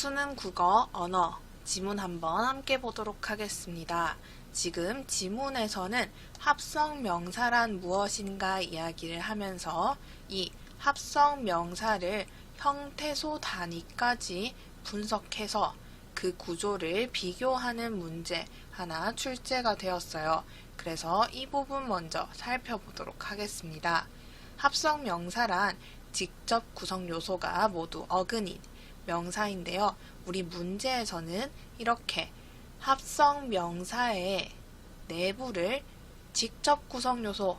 수능 국어 언어 지문 한번 함께 보도록 하겠습니다. 지금 지문에서는 합성 명사란 무엇인가 이야기를 하면서 이 합성 명사를 형태소 단위까지 분석해서 그 구조를 비교하는 문제 하나 출제가 되었어요. 그래서 이 부분 먼저 살펴보도록 하겠습니다. 합성 명사란 직접 구성 요소가 모두 어근인 명사인데요. 우리 문제에서는 이렇게 합성 명사의 내부를 직접 구성 요소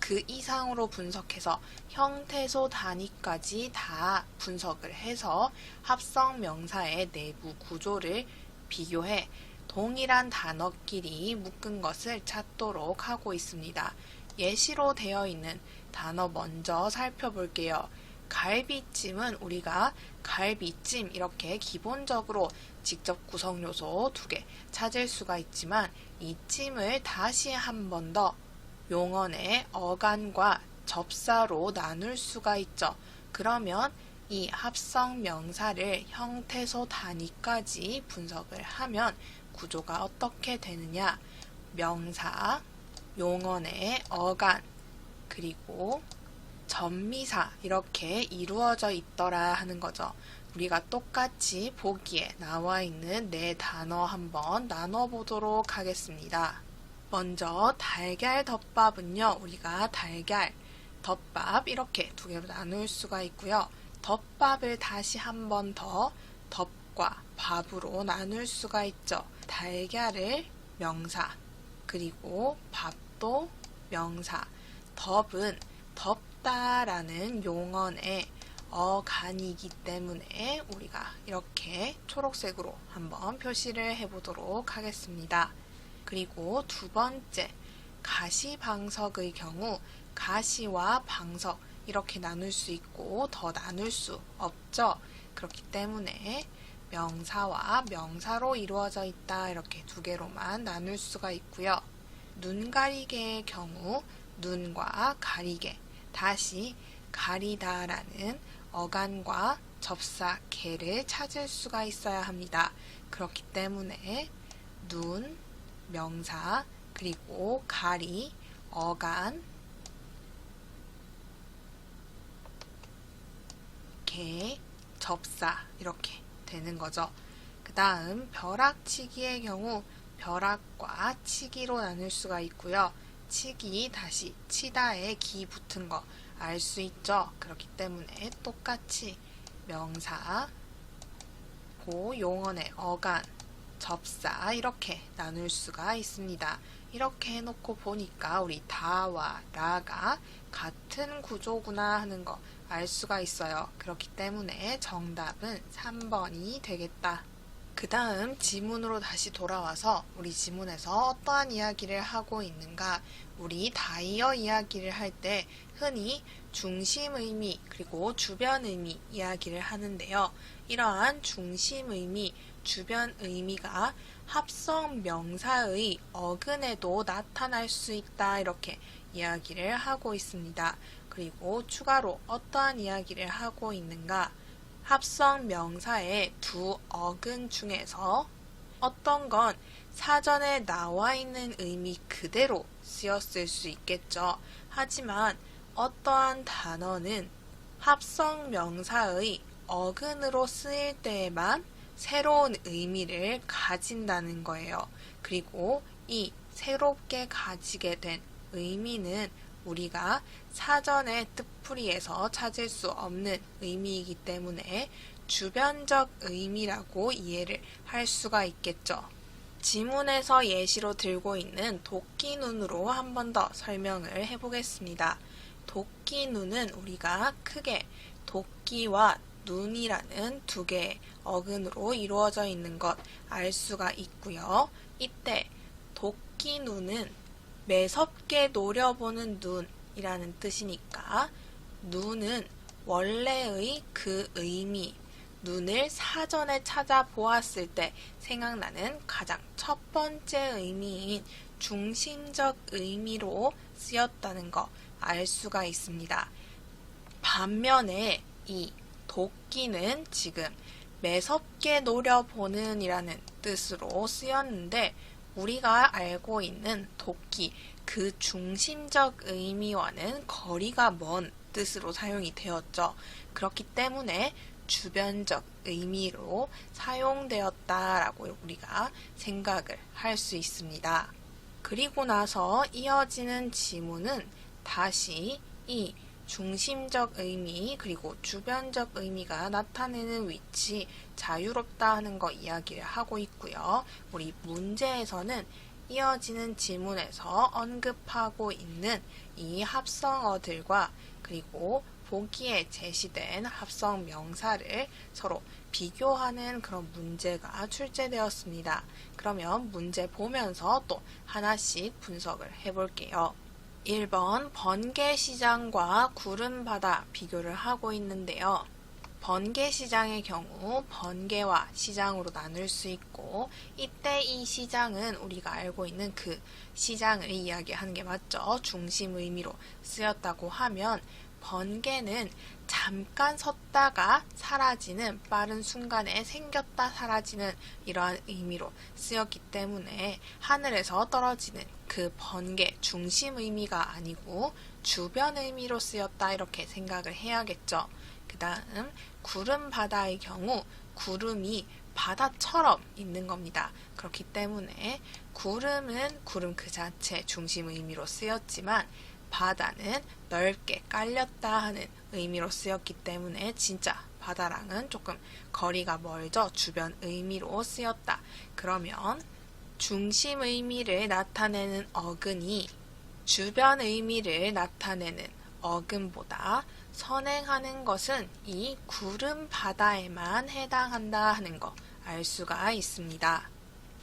그 이상으로 분석해서 형태소 단위까지 다 분석을 해서 합성 명사의 내부 구조를 비교해 동일한 단어끼리 묶은 것을 찾도록 하고 있습니다. 예시로 되어 있는 단어 먼저 살펴볼게요. 갈비찜은 우리가 갈비찜 이렇게 기본적으로 직접 구성 요소 두 개 찾을 수가 있지만 이 찜을 다시 한 번 더 용언의 어간과 접사로 나눌 수가 있죠. 그러면 이 합성 명사를 형태소 단위까지 분석을 하면 구조가 어떻게 되느냐? 명사, 용언의 어간, 그리고 전미사 이렇게 이루어져 있더라 하는 거죠. 우리가 똑같이 보기에 나와 있는 네 단어 한번 나눠보도록 하겠습니다. 먼저 달걀 덮밥은요, 우리가 달걀, 덮밥 이렇게 두 개로 나눌 수가 있고요. 덮밥을 다시 한 번 더 덮과 밥으로 나눌 수가 있죠. 달걀을 명사, 그리고 밥도 명사, 덮은 덮 다라는 용언의 어간이기 때문에 우리가 이렇게 초록색으로 한번 표시를 해보도록 하겠습니다. 그리고 두 번째, 가시방석의 경우 가시와 방석 이렇게 나눌 수 있고 더 나눌 수 없죠. 그렇기 때문에 명사와 명사로 이루어져 있다 이렇게 두 개로만 나눌 수가 있고요. 눈 가리개의 경우 눈과 가리개 다시 가리다라는 어간과 접사 개를 찾을 수가 있어야 합니다. 그렇기 때문에 눈, 명사, 그리고 가리, 어간, 개, 접사 이렇게 되는 거죠. 그 다음 벼락치기의 경우 벼락과 치기로 나눌 수가 있고요. 치기 다시 치다에 기 붙은 거 알 수 있죠. 그렇기 때문에 똑같이 명사, 고 용언의 어간, 접사 이렇게 나눌 수가 있습니다. 이렇게 해놓고 보니까 우리 다와 라가 같은 구조구나 하는 거 알 수가 있어요. 그렇기 때문에 정답은 3번이 되겠다. 그 다음 지문으로 다시 돌아와서 우리 지문에서 어떠한 이야기를 하고 있는가 우리 다이어 이야기를 할 때 흔히 중심 의미 그리고 주변 의미 이야기를 하는데요. 이러한 중심 의미, 주변 의미가 합성 명사의 어근에도 나타날 수 있다 이렇게 이야기를 하고 있습니다. 그리고 추가로 어떠한 이야기를 하고 있는가 합성 명사의 두 어근 중에서 어떤 건 사전에 나와 있는 의미 그대로 쓰였을 수 있겠죠. 하지만 어떠한 단어는 합성 명사의 어근으로 쓰일 때에만 새로운 의미를 가진다는 거예요. 그리고 이 새롭게 가지게 된 의미는 우리가 사전의 뜻풀이에서 찾을 수 없는 의미이기 때문에 주변적 의미라고 이해를 할 수가 있겠죠. 지문에서 예시로 들고 있는 도끼 눈으로 한 번 더 설명을 해보겠습니다. 도끼 눈은 우리가 크게 도끼와 눈이라는 두 개의 어근으로 이루어져 있는 것 알 수가 있고요. 이때 도끼 눈은 매섭게 노려보는 눈이라는 뜻이니까 눈은 원래의 그 의미, 눈을 사전에 찾아보았을 때 생각나는 가장 첫 번째 의미인 중심적 의미로 쓰였다는 거 알 수가 있습니다. 반면에 이 도끼는 지금 매섭게 노려보는 이라는 뜻으로 쓰였는데 우리가 알고 있는 도끼 그 중심적 의미와는 거리가 먼 뜻으로 사용이 되었죠. 그렇기 때문에 주변적 의미로 사용되었다라고 우리가 생각을 할 수 있습니다. 그리고 나서 이어지는 지문은 다시 이 중심적 의미 그리고 주변적 의미가 나타내는 위치 자유롭다 하는 거 이야기를 하고 있고요. 우리 문제에서는 이어지는 지문에서 언급하고 있는 이 합성어들과 그리고 보기에 제시된 합성 명사를 서로 비교하는 그런 문제가 출제되었습니다. 그러면 문제 보면서 또 하나씩 분석을 해볼게요. 1번 번개 시장과 구름 바다 비교를 하고 있는데요. 번개 시장의 경우 번개와 시장으로 나눌 수 있고 이때 이 시장은 우리가 알고 있는 그 시장을 이야기하는 게 맞죠. 중심 의미로 쓰였다고 하면 번개는 잠깐 섰다가 사라지는 빠른 순간에 생겼다 사라지는 이러한 의미로 쓰였기 때문에 하늘에서 떨어지는 그 번개 중심 의미가 아니고 주변 의미로 쓰였다 이렇게 생각을 해야겠죠. 그 다음 구름 바다의 경우 구름이 바다처럼 있는 겁니다. 그렇기 때문에 구름은 구름 그 자체 중심 의미로 쓰였지만 바다는 넓게 깔렸다 하는 의미로 쓰였기 때문에 진짜 바다랑은 조금 거리가 멀죠. 주변 의미로 쓰였다. 그러면 중심 의미를 나타내는 어근이 주변 의미를 나타내는 어근보다 선행하는 것은 이 구름 바다에만 해당한다 하는 거 알 수가 있습니다.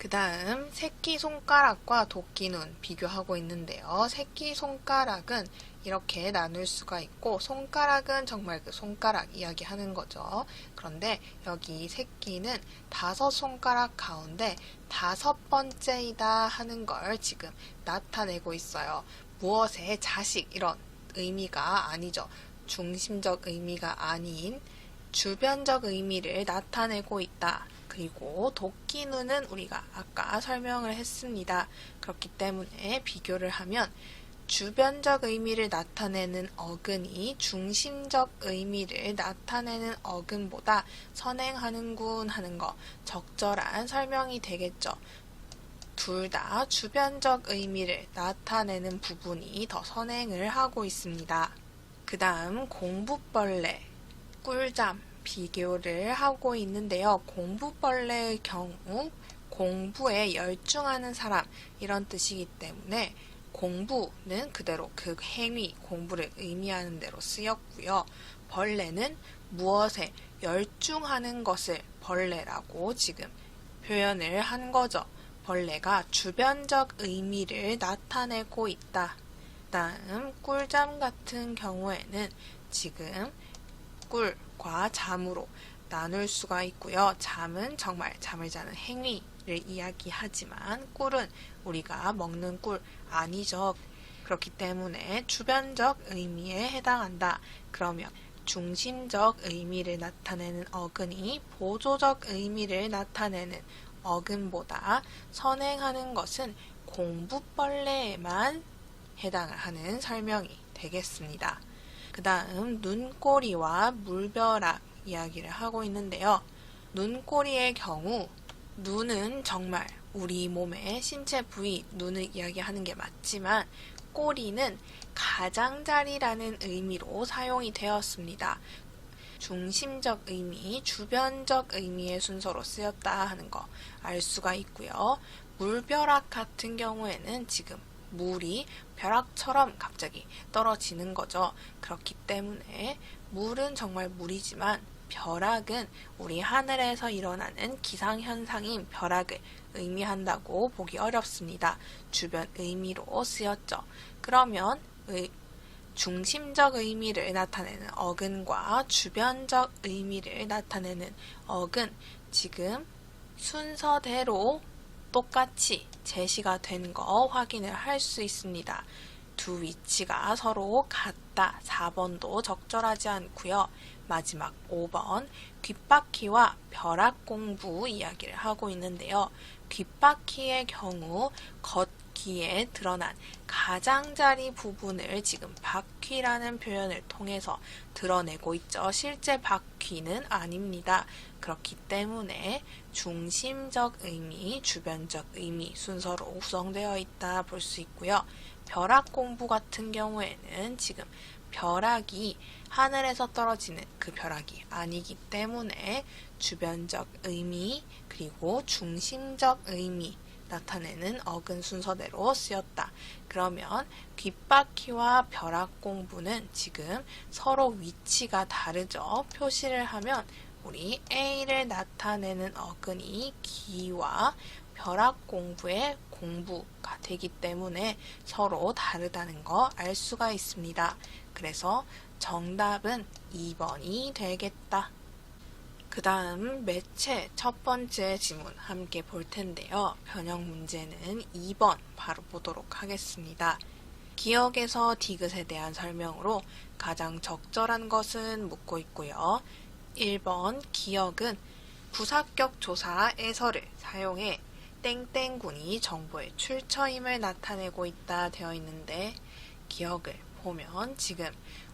그 다음 새끼손가락과 도끼눈 비교하고 있는데요. 새끼손가락은 이렇게 나눌 수가 있고 손가락은 정말 그 손가락 이야기하는 거죠. 그런데 여기 새끼는 다섯 손가락 가운데 다섯 번째이다 하는 걸 지금 나타내고 있어요. 무엇의 자식 이런 의미가 아니죠. 중심적 의미가 아닌 주변적 의미를 나타내고 있다. 그리고 도끼 눈은 우리가 아까 설명을 했습니다. 그렇기 때문에 비교를 하면 주변적 의미를 나타내는 어근이 중심적 의미를 나타내는 어근보다 선행하는군 하는 거 적절한 설명이 되겠죠. 둘 다 주변적 의미를 나타내는 부분이 더 선행을 하고 있습니다. 그 다음 공부벌레, 꿀잠, 비교를 하고 있는데요. 공부벌레의 경우 공부에 열중하는 사람 이런 뜻이기 때문에 공부는 그대로 그 행위, 공부를 의미하는 대로 쓰였고요. 벌레는 무엇에 열중하는 것을 벌레라고 지금 표현을 한 거죠. 벌레가 주변적 의미를 나타내고 있다. 다음 꿀잠 같은 경우에는 지금 꿀과 잠으로 나눌 수가 있고요. 잠은 정말 잠을 자는 행위를 이야기하지만 꿀은 우리가 먹는 꿀 아니죠. 그렇기 때문에 주변적 의미에 해당한다. 그러면 중심적 의미를 나타내는 어근이 보조적 의미를 나타내는 어근보다 선행하는 것은 공부벌레에만 해당을 하는 설명이 되겠습니다. 그 다음 눈꼬리와 물벼락 이야기를 하고 있는데요. 눈꼬리의 경우 눈은 정말 우리 몸의 신체 부위 눈을 이야기하는 게 맞지만 꼬리는 가장자리라는 의미로 사용이 되었습니다. 중심적 의미, 주변적 의미의 순서로 쓰였다 하는 거 알 수가 있고요. 물벼락 같은 경우에는 지금 물이 벼락처럼 갑자기 떨어지는 거죠. 그렇기 때문에 물은 정말 물이지만 벼락은 우리 하늘에서 일어나는 기상현상인 벼락을 의미한다고 보기 어렵습니다. 주변 의미로 쓰였죠. 그러면 의, 중심적 의미를 나타내는 어근과 주변적 의미를 나타내는 어근 지금 순서대로 똑같이 제시가 된 거 확인을 할 수 있습니다. 두 위치가 서로 같다. 4번도 적절하지 않고요. 마지막 5번 귓바퀴와 벼락 공부 이야기를 하고 있는데요. 귓바퀴의 경우 겉귀에 드러난 가장자리 부분을 지금 바퀴라는 표현을 통해서 드러내고 있죠. 실제 바퀴는 아닙니다. 그렇기 때문에 중심적 의미, 주변적 의미 순서로 구성되어 있다 볼 수 있고요. 벼락 공부 같은 경우에는 지금 벼락이 하늘에서 떨어지는 그 벼락이 아니기 때문에 주변적 의미 그리고 중심적 의미 나타내는 어근 순서대로 쓰였다. 그러면 귓바퀴와 벼락 공부는 지금 서로 위치가 다르죠. 표시를 하면 우리 A를 나타내는 어근이 기와 벼락 공부의 공부가 되기 때문에 서로 다르다는 거 알 수가 있습니다. 그래서 정답은 2번이 되겠다. 그 다음 매체 첫 번째 지문 함께 볼 텐데요. 변형 문제는 2번 바로 보도록 하겠습니다. 기억에서 디귿에 대한 설명으로 가장 적절한 것은 묻고 있고요. 1번 기억은 부사격 조사 에서를 사용해 땡땡군이 정보의 출처임을 나타내고 있다 되어 있는데 기억을 보면 지금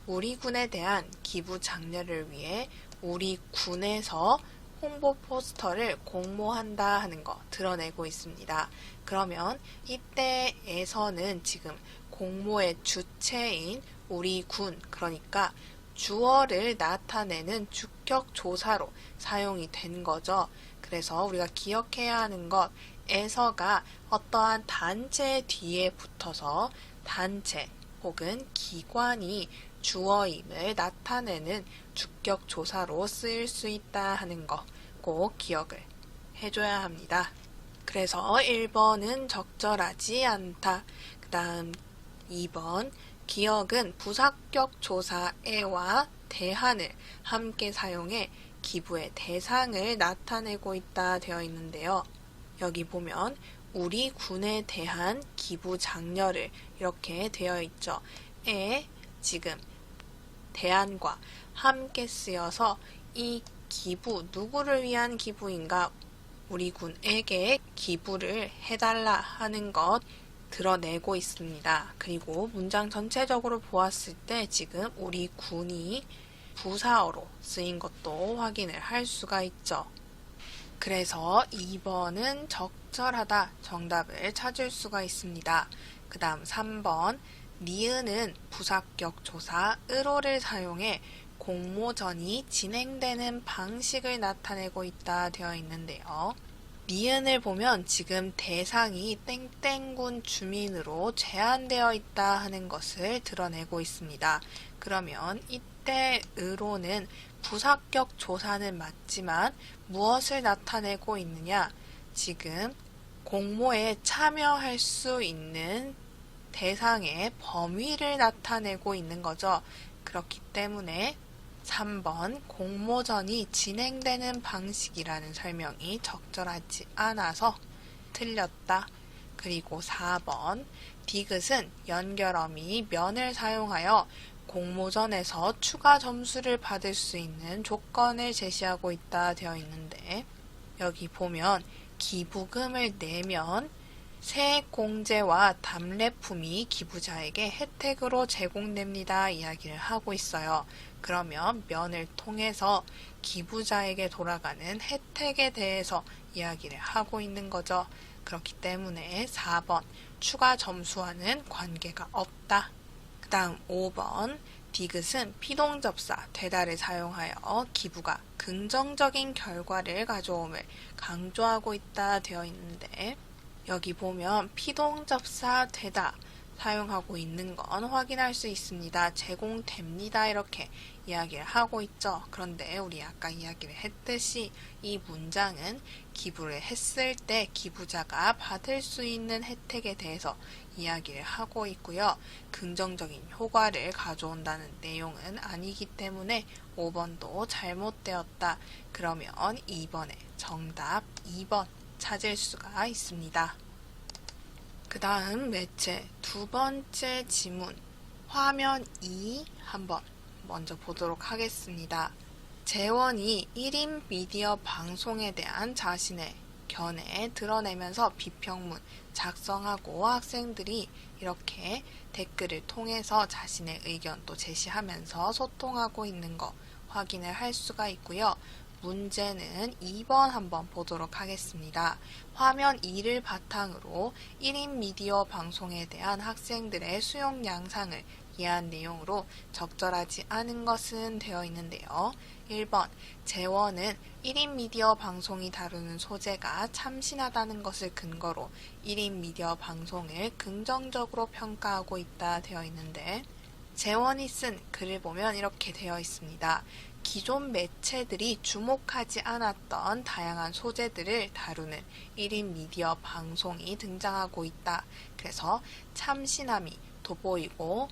우리 군에 대한 기부 장려를 위해 우리 군에서 홍보 포스터를 공모한다 하는 거 드러내고 있습니다. 그러면 이때에서는 지금 공모의 주체인 우리 군, 그러니까 주어를 나타내는 주격 조사로 사용이 된 거죠. 그래서 우리가 기억해야 하는 것, 에서가 어떠한 단체 뒤에 붙어서 단체 혹은 기관이 주어임을 나타내는 주격 조사로 쓰일 수 있다 하는 거 꼭 기억을 해줘야 합니다. 그래서 1번은 적절하지 않다. 그 다음 2번 기억은 부사격 조사 에와 대한을 함께 사용해 기부의 대상을 나타내고 있다 되어 있는데요. 여기 보면 우리 군에 대한 기부 장려를 이렇게 되어 있죠. 에 지금 대안과 함께 쓰여서 이 기부 누구를 위한 기부인가 우리 군에게 기부를 해달라 하는 것 드러내고 있습니다. 그리고 문장 전체적으로 보았을 때 지금 우리 군이 부사어로 쓰인 것도 확인을 할 수가 있죠. 그래서 2번은 적절하다 정답을 찾을 수가 있습니다. 그 다음 3번 니은은 부사격 조사 으로를 사용해 공모전이 진행되는 방식을 나타내고 있다 되어 있는데요. 니은을 보면 지금 대상이 땡땡군 주민으로 제한되어 있다 하는 것을 드러내고 있습니다. 그러면 이때 으로는 부사격 조사는 맞지만 무엇을 나타내고 있느냐? 지금 공모에 참여할 수 있는 대상의 범위를 나타내고 있는 거죠. 그렇기 때문에 3번 공모전이 진행되는 방식이라는 설명이 적절하지 않아서 틀렸다. 그리고 4번 디귿은 연결어미 면을 사용하여 공모전에서 추가 점수를 받을 수 있는 조건을 제시하고 있다 되어 있는데 여기 보면 기부금을 내면 세액 공제와 답례품이 기부자에게 혜택으로 제공됩니다 이야기를 하고 있어요. 그러면 면을 통해서 기부자에게 돌아가는 혜택에 대해서 이야기를 하고 있는 거죠. 그렇기 때문에 4번 추가 점수와는 관계가 없다. 그 다음 5번 디귿은 피동접사 되다를 사용하여 기부가 긍정적인 결과를 가져옴을 강조하고 있다 되어 있는데 여기 보면 피동접사 되다 사용하고 있는 건 확인할 수 있습니다. 제공됩니다. 이렇게 이야기를 하고 있죠. 그런데 우리 아까 이야기를 했듯이 이 문장은 기부를 했을 때 기부자가 받을 수 있는 혜택에 대해서 이야기를 하고 있고요. 긍정적인 효과를 가져온다는 내용은 아니기 때문에 5번도 잘못되었다. 그러면 2번에 정답 2번 찾을 수가 있습니다. 그 다음 매체 두 번째 지문 화면 2 한번 먼저 보도록 하겠습니다. 재원이 1인 미디어 방송에 대한 자신의 견해 드러내면서 비평문 작성하고 학생들이 이렇게 댓글을 통해서 자신의 의견 또 제시하면서 소통하고 있는 거 확인을 할 수가 있고요. 문제는 2번 한번 보도록 하겠습니다. 화면 2를 바탕으로 1인 미디어 방송에 대한 학생들의 수용 양상을 이해한 내용으로 적절하지 않은 것은 되어 있는데요. 1번 재원은 1인 미디어 방송이 다루는 소재가 참신하다는 것을 근거로 1인 미디어 방송을 긍정적으로 평가하고 있다 되어 있는데 재원이 쓴 글을 보면 이렇게 되어 있습니다. 기존 매체들이 주목하지 않았던 다양한 소재들을 다루는 1인 미디어 방송이 등장하고 있다. 그래서 참신함이 돋보이고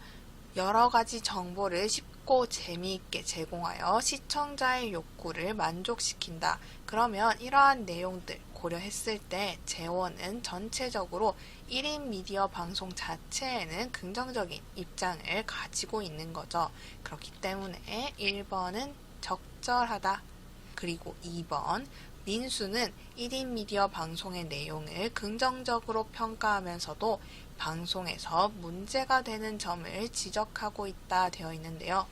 여러 가지 정보를 쉽고 재미있게 제공하여 시청자의 욕구를 만족시킨다. 그러면 이러한 내용들 고려했을 때 재원은 전체적으로 1인 미디어 방송 자체에는 긍정적인 입장을 가지고 있는 거죠. 그렇기 때문에 1번은 적절하다. 그리고 2번 민수는 1인 미디어 방송의 내용을 긍정적으로 평가하면서도 방송에서 문제가 되는 점을 지적하고 있다 되어 있는데요.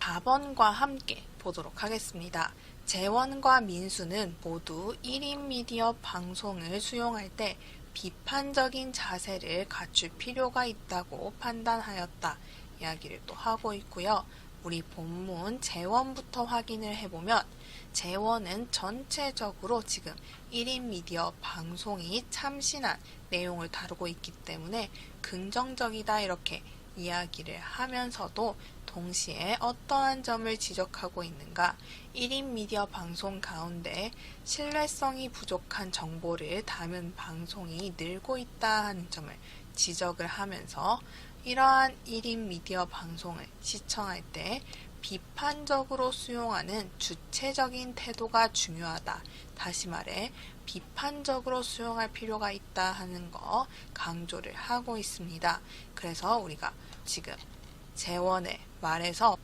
4번과 함께 보도록 하겠습니다. 재원과 민수는 모두 1인 미디어 방송을 수용할 때 비판적인 자세를 갖출 필요가 있다고 판단하였다. 이야기를 또 하고 있고요. 우리 본문 재원부터 확인을 해보면 재원은 전체적으로 지금 1인 미디어 방송이 참신한 내용을 다루고 있기 때문에 긍정적이다 이렇게 이야기를 하면서도 동시에 어떠한 점을 지적하고 있는가 1인 미디어 방송 가운데 신뢰성이 부족한 정보를 담은 방송이 늘고 있다 하는 점을 지적을 하면서 이러한 1인 미디어 방송을 시청할 때 비판적으로 수용하는 주체적인 태도가 중요하다. 다시 말해, 비판적으로 수용할 필요가 있다 하는 거 강조를 하고 있습니다. 그래서 우리가 지금 재원의 말에서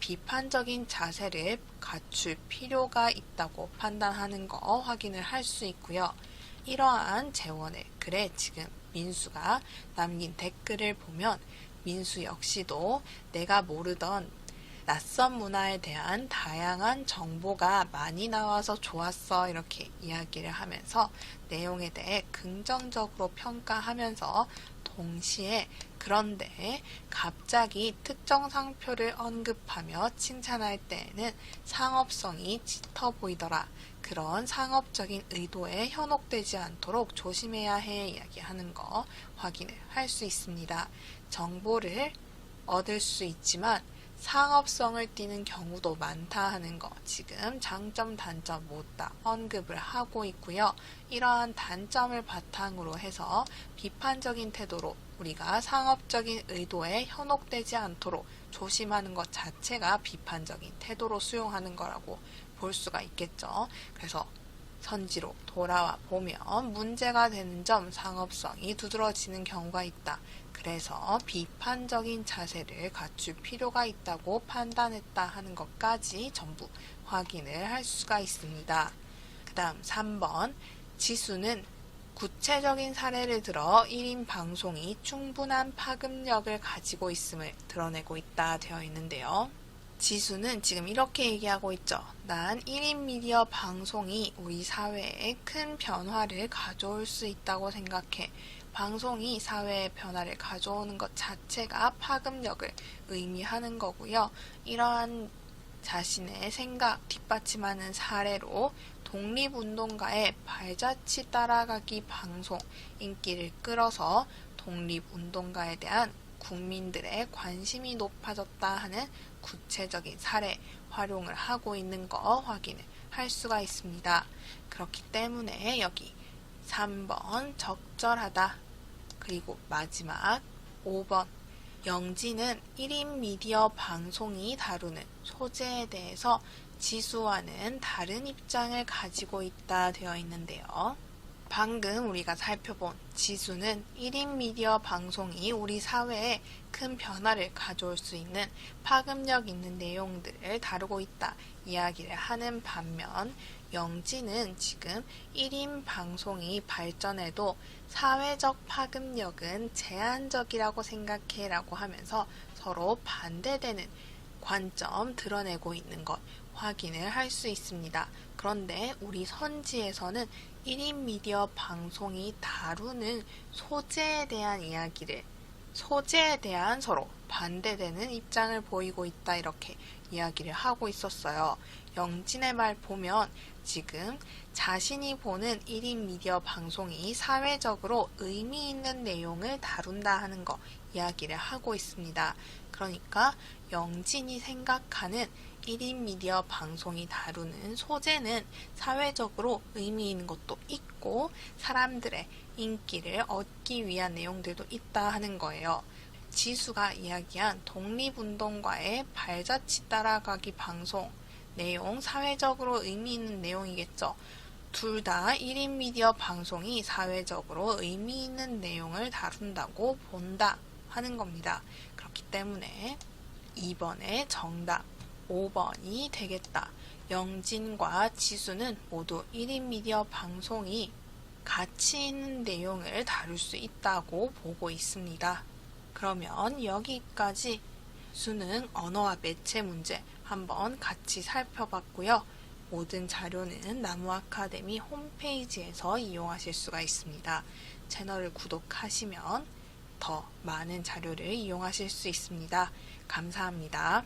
비판적인 자세를 갖출 필요가 있다고 판단하는 거 확인을 할 수 있고요. 이러한 재원의 글에 지금 민수가 남긴 댓글을 보면 민수 역시도 내가 모르던 낯선 문화에 대한 다양한 정보가 많이 나와서 좋았어. 이렇게 이야기를 하면서 내용에 대해 긍정적으로 평가하면서 동시에 그런데 갑자기 특정 상표를 언급하며 칭찬할 때에는 상업성이 짙어 보이더라. 그런 상업적인 의도에 현혹되지 않도록 조심해야 해 이야기하는 거 확인을 할 수 있습니다. 정보를 얻을 수 있지만 상업성을 띠는 경우도 많다 하는 거 지금 장점 단점 모다 언급을 하고 있고요. 이러한 단점을 바탕으로 해서 비판적인 태도로 우리가 상업적인 의도에 현혹되지 않도록 조심하는 것 자체가 비판적인 태도로 수용하는 거라고 볼 수가 있겠죠. 그래서 선지로 돌아와 보면 문제가 되는 점 상업성이 두드러지는 경우가 있다. 그래서 비판적인 자세를 갖출 필요가 있다고 판단했다 하는 것까지 전부 확인을 할 수가 있습니다. 그 다음 3번 지수는 구체적인 사례를 들어 1인 방송이 충분한 파급력을 가지고 있음을 드러내고 있다 되어 있는데요. 지수는 지금 이렇게 얘기하고 있죠. 난 1인 미디어 방송이 우리 사회에 큰 변화를 가져올 수 있다고 생각해. 방송이 사회의 변화를 가져오는 것 자체가 파급력을 의미하는 거고요. 이러한 자신의 생각 뒷받침하는 사례로 독립운동가의 발자취 따라가기 방송 인기를 끌어서 독립운동가에 대한 국민들의 관심이 높아졌다 하는 구체적인 사례 활용을 하고 있는 거 확인을 할 수가 있습니다. 그렇기 때문에 여기 3번 적절하다. 그리고 마지막 5번 영지는 1인 미디어 방송이 다루는 소재에 대해서 지수와는 다른 입장을 가지고 있다 되어 있는데요. 방금 우리가 살펴본 지수는 1인 미디어 방송이 우리 사회에 큰 변화를 가져올 수 있는 파급력 있는 내용들을 다루고 있다 이야기를 하는 반면 영지는 지금 1인 방송이 발전해도 사회적 파급력은 제한적이라고 생각해 라고 하면서 서로 반대되는 관점 드러내고 있는 것 확인을 할 수 있습니다. 그런데 우리 선지에서는 1인 미디어 방송이 다루는 소재에 대한 이야기를 소재에 대한 서로 반대되는 입장을 보이고 있다 이렇게 이야기를 하고 있었어요. 영진의 말 보면 지금 자신이 보는 1인 미디어 방송이 사회적으로 의미 있는 내용을 다룬다 하는 거 이야기를 하고 있습니다. 그러니까 영진이 생각하는 1인 미디어 방송이 다루는 소재는 사회적으로 의미 있는 것도 있고 사람들의 인기를 얻기 위한 내용들도 있다 하는 거예요. 지수가 이야기한 독립운동가의 발자취 따라가기 방송 내용 사회적으로 의미 있는 내용이겠죠. 둘 다 1인 미디어 방송이 사회적으로 의미 있는 내용을 다룬다고 본다 하는 겁니다. 그렇기 때문에 2번의 정답 5번이 되겠다. 영진과 지수는 모두 1인 미디어 방송이 가치 있는 내용을 다룰 수 있다고 보고 있습니다. 그러면 여기까지 수능 언어와 매체 문제 한번 같이 살펴봤고요. 모든 자료는 나무 아카데미 홈페이지에서 이용하실 수가 있습니다. 채널을 구독하시면 더 많은 자료를 이용하실 수 있습니다. 감사합니다.